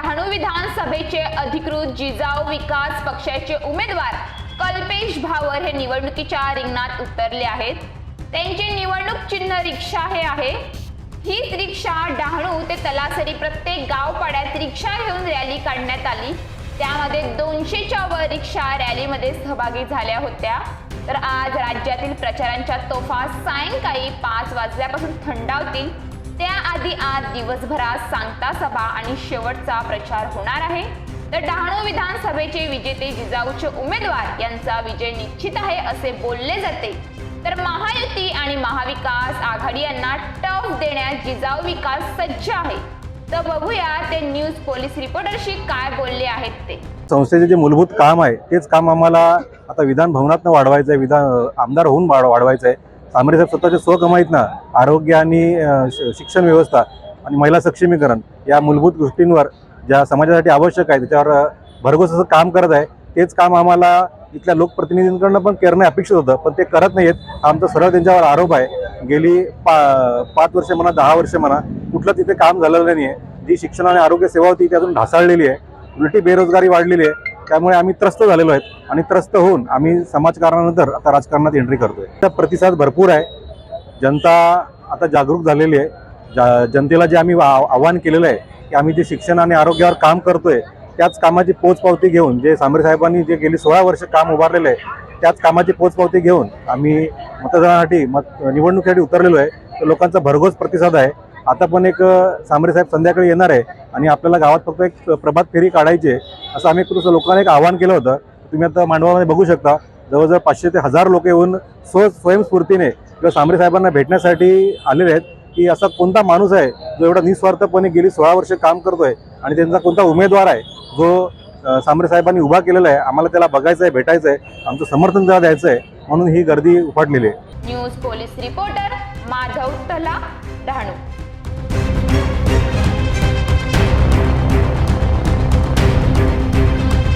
डहाणू विधानसभेचे अधिकृत जिजाऊ विकास पक्षाचे उमेदवार कल्पेश भावर हे निवडणुकीच्या रिंगणात उतरले आहेत. त्यांचे निवडणूक चिन्ह रिक्षा हे आहे. हीच रिक्षा डहाणू ते तलासरी प्रत्येक गावपाड्यात रिक्षा घेऊन रॅली काढण्यात आली. त्यामध्ये दोनशेच्या वर रिक्षा रॅलीमध्ये सहभागी झाल्या होत्या. तर आज राज्यातील प्रचारांच्या तोफा सायंकाळी पाच वाजल्यापासून थंडावतील. त्याआधी आज दिवसभरात सांगता सभा आणि शेवटचा प्रचार होणार आहे. तर डहाणू विधानसभेचे विजेते जिजाऊचे उमेदवार यांचा विजय निश्चित आहे असे बोलले जाते. तर महायुती आणि महाविकास आघाडी यांना टफ देण्यास जिजाऊ विकास सज्ज आहे. तर बघूया ते न्यूज पोलीस रिपोर्टरशी काय बोलले आहेत ते. संस्थेचे जे मूलभूत काम आहे तेच काम आम्हाला आता विधान भवनात वाढवायचं आहे विधान आमदार होऊन वाढ वाढवायचं आहे साहेब स्वतःचे स्वकमाईतनं आरोग्य आणि श- शिक्षण व्यवस्था आणि महिला सक्षमीकरण या मूलभूत गोष्टींवर ज्या समाजासाठी आवश्यक आहे त्याच्यावर भरघोस असं काम करत आहे. तेच काम आम्हाला इथल्या लोकप्रतिनिधींकडनं पण करणं अपेक्षित होतं पण ते करत नाहीत हा आमचा सरळ त्यांच्यावर आरोप आहे. गेली पा पाच वर्ष म्हणा दहा वर्ष म्हणा कुठलं तिथे काम झालेलं नाही आहे जी शिक्षण आणि आरोग्य सेवा होती ती अजून आहे. उलटी बेरोजगारी वाढलेली आहे. त्यामुळे आम्ही त्रस्त झालेलो आहेत आणि त्रस्त होऊन आम्ही समाजकारणानंतर आता राजकारणात एंट्री करतोय. त्याचा प्रतिसाद भरपूर आहे. जनता आता जागरूक झालेली आहे. जा जनतेला जे आम्ही आव्हान केलेलं आहे की आम्ही जे शिक्षण आणि आरोग्यावर काम करतोय त्याच कामाची पोचपावती घेऊन जे सांबरे साहेबांनी जे गेली सोळा वर्ष काम उभारलेलं आहे त्याच कामाची पोचपावती घेऊन आम्ही मतदानासाठी मत निवडणुकीसाठी उतरलेलो आहे. तर लोकांचा भरघोस प्रतिसाद आहे. आता पण एक सांबरे साहेब संध्याकाळी येणार आहे. आणि आपल्याला गावात फक्त एक प्रभात फेरी काढायची आहे असं आम्ही एक लोकांना एक आव्हान केलं होतं. तुम्ही आता मांडवामध्ये बघू शकता जवळजवळ पाचशे ते हजार लोक येऊन स्व स्वयंस्फूर्तीने किंवा सांबरे साहेबांना भेटण्यासाठी आलेले आहेत की असा कोणता माणूस आहे जो एवढा निस्वार्थपणे गेली सोळा वर्ष काम करतोय आणि त्यांचा कोणता उमेदवार आहे जो सांबरे साहेबांनी उभा केलेला आहे आम्हाला त्याला बघायचं आहे भेटायचं आहे आमचं समर्थन त्याला द्यायचं आहे म्हणून ही गर्दी उफाटलेली आहे. न्यूज पोलीस रिपोर्टर माधव तला डहाणू